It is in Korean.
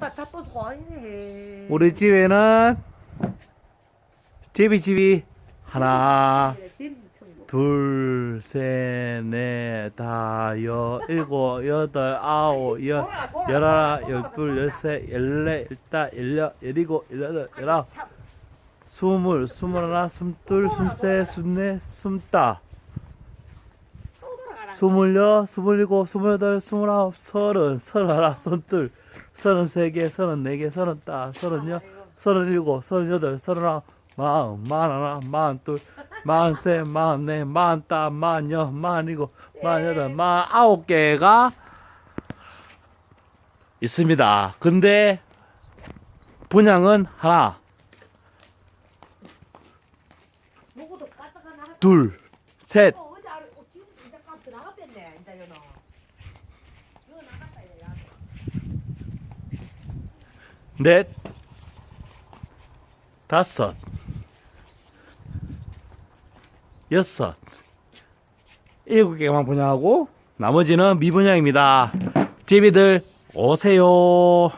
다 타빠 좋아해. 우리 집에는 제비 집이 하나, 둘, 셋, 넷, 다, 여, 일곱, 여덟, 아홉, 열, 열하나, 열둘, 열셋, 열넷, 열다, 열여, 열이곱, 열여덟, 열아홉, 스물, 스물하나, 스물둘, 스물셋, 스물넷, 스물다, 스물여, 스물일곱, 스물여덟, 스물아홉, 서른, 서른하나, 서른둘, 서른세 개, 서른네 개, 서른다, 서른여, 서른일곱, 서른여덟, 서른아홉, 마흔, 마흔하나, 마흔둘, 마흔셋, 마흔넷, 마흔다, 마흔여, 마흔일곱, 마흔여덟, 마흔아홉 개가 있습니다. 근데 분양은 하나. 둘, 셋, 어, 어제 아래 어, 지금 이제 깜 들어갔겠네. 이제 연어. 이거 나갔다 얘야. 넷, 다섯, 여섯, 일곱 개만 분양하고 나머지는 미분양입니다. 제비들 오세요.